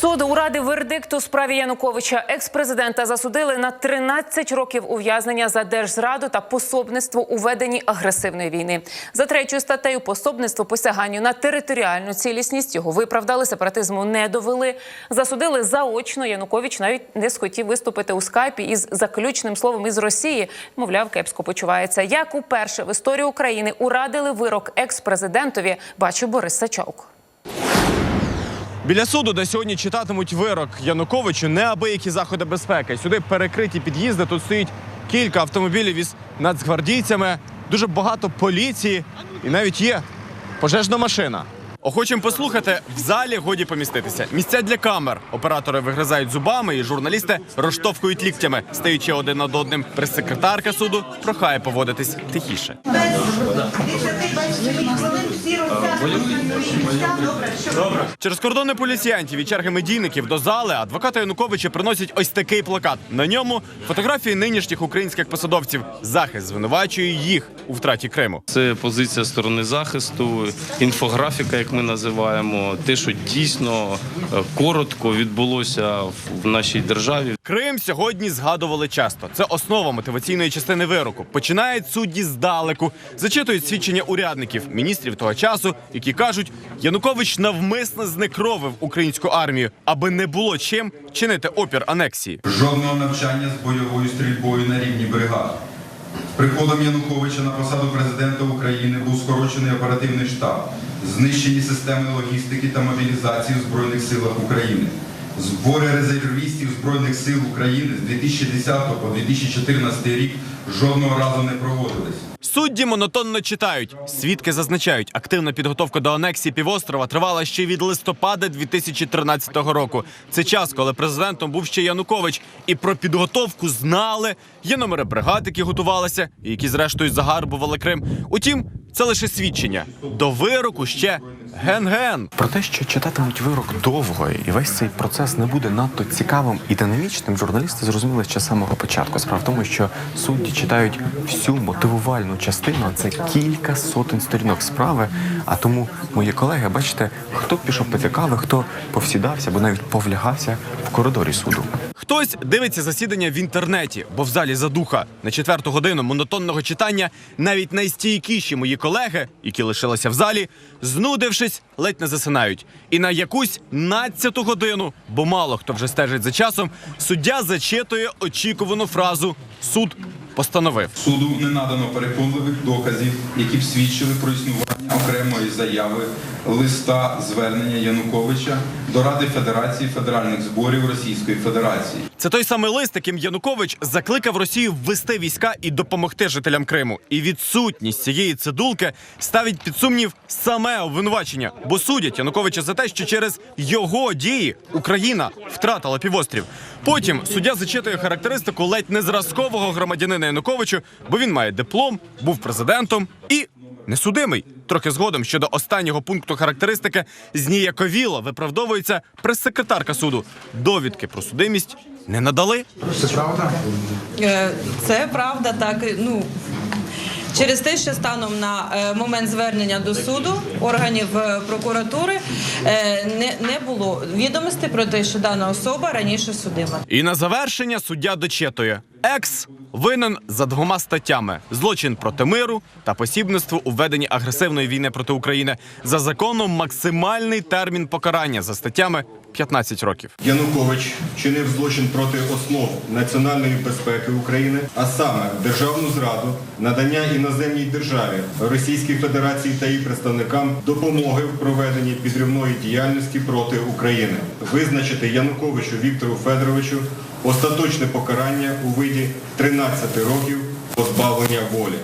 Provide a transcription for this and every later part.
Суд у ради вердикту справі Януковича екс-президента засудили на 13 років ув'язнення за держзраду та пособництво у веденні агресивної війни. За третьою статтею пособництво посяганню на територіальну цілісність його виправдали, сепаратизму не довели. Засудили заочно. Янукович навіть не схотів виступити у скайпі із заключним словом із Росії. Мовляв, кепсько почувається. Як уперше в історії України урадили вирок екс-президентові, бачив Борис Сачаук. Біля суду, де сьогодні читатимуть вирок Януковичу, неабиякі заходи безпеки. Сюди перекриті під'їзди. Тут стоїть кілька автомобілів із нацгвардійцями, дуже багато поліції і навіть є пожежна машина. Охочем послухати, в залі годі поміститися. Місця для камер. Оператори вигризають зубами, і журналісти розштовхують ліктями, стаючи один над одним. Прес-секретарка суду прохає поводитись тихіше. Через кордони поліціянтів і черги медійників до зали адвокати Януковича приносять ось такий плакат. На ньому фотографії нинішніх українських посадовців. Захист звинувачує їх у втраті Криму. Це позиція сторони захисту, інфографіка, як ми називаємо, те, що дійсно е, коротко відбулося в нашій державі. Крим сьогодні згадували часто. Це основа мотиваційної частини вироку. Починають судді здалеку, зачитують свідчення урядників, міністрів того часу, які кажуть, Янукович навмисно знекровив українську армію, аби не було чим чинити опір анексії. Жодного навчання з бойовою стрільбою на рівні бригад. З приходом Януковича на посаду президента України був скорочений оперативний штаб, знищені системи логістики та мобілізації в Збройних силах України. Збори резервістів Збройних сил України з 2010 по 2014 рік жодного разу не проводились. Судді монотонно читають. Свідки зазначають, активна підготовка до анексії півострова тривала ще від листопада 2013 року. Це час, коли президентом був ще Янукович, і про підготовку знали. Є номери бригад, які готувалися, які зрештою загарбували Крим. Утім, це лише свідчення. До вироку ще ген-ген. Про те, що читатимуть вирок довго, і весь цей процес не буде надто цікавим і динамічним, журналісти зрозуміли ще з самого початку. Справа в тому, що судді читають всю мотивувальну частину, а це кілька сотень сторінок справи. А тому мої колеги, бачите, хто пішов пити кави, хто повсідався, або навіть повлягався в коридорі суду. Хтось дивиться засідання в інтернеті, бо в залі задуха на четверту годину монотонного читання навіть найстійкіші мої колеги, які лишилися в залі, знудившись, ледь не засинають. І на якусь надцяту годину, бо мало хто вже стежить за часом, суддя зачитує очікувану фразу Суд постановив. Суду не надано переконливих доказів, які б свідчили про існування окремої заяви, листа звернення Януковича до Ради Федерації Федеральних зборів Російської Федерації. Це той самий лист, яким Янукович закликав Росію ввести війська і допомогти жителям Криму. І відсутність цієї цидулки ставить під сумнів саме обвинувачення, бо судять Януковича за те, що через його дії Україна втратила півострів. Потім суддя зачитує характеристику ледь не зразкового громадянина Януковичу, бо він має диплом, був президентом і. Несудимий трохи згодом щодо останнього пункту характеристики зніяковіло виправдовується прес-секретарка суду. Довідки про судимість не надали. Е, Це правда, так. Ну, через те, що станом на е, момент звернення до суду органів е, прокуратури е, не, було відомостей про те, що дана особа раніше судима. І на завершення суддя дочитує. Екс винен за двома статтями: злочин проти миру та посібництво у веденні агресивної війни проти України. За законом максимальний термін покарання за статтями 15 років. Янукович чинив злочин проти основ національної безпеки України, а саме державну зраду, надання іноземній державі Російській Федерації та її представникам допомоги в проведенні підривної діяльності проти України, визначити Януковичу Віктору Федоровичу остаточне покарання у виді 13 років позбавлення волі.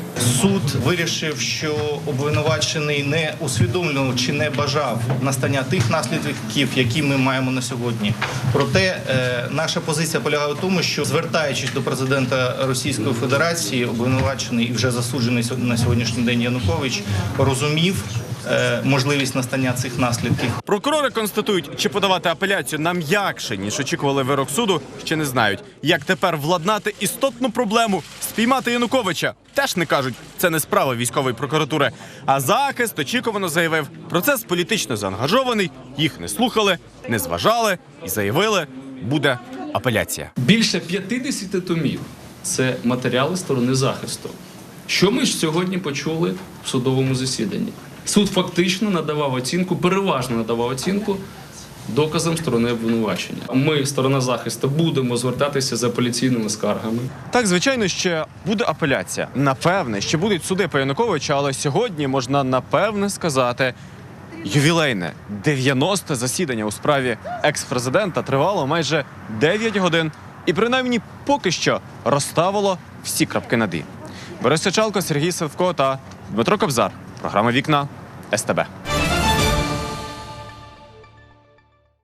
Суд вирішив, що обвинувачений не усвідомлював чи не бажав настання тих наслідків, які ми маємо на сьогодні. Проте е, наша позиція полягає в тому, що звертаючись до президента Російської Федерації, обвинувачений і вже засуджений на сьогоднішній день Янукович розумів е, можливість настання цих наслідків. Прокурори констатують, чи подавати апеляцію на м'якше, ніж очікували вирок суду, ще не знають. Як тепер владнати істотну проблему спіймати Януковича? Теж не кажуть, це не справа військової прокуратури. А захист очікувано заявив, процес політично заангажований, їх не слухали, не зважали і заявили, буде апеляція. Більше 50 томів це матеріали сторони захисту. Що ми ж сьогодні почули в судовому засіданні? Суд фактично надавав оцінку, переважно надавав оцінку доказам сторони обвинувачення. Ми, сторона захисту, будемо звертатися за апеляційними скаргами. Так, звичайно, ще буде апеляція. Напевне, ще будуть суди по Януковичу, але сьогодні можна напевне сказати. Ювілейне 90-те засідання у справі екс-президента тривало майже 9 годин, і принаймні поки що розставило всі крапки над «і». Борис Сичалко, Сергій Савко та Дмитро Кобзар. Програма Вікна СТБ.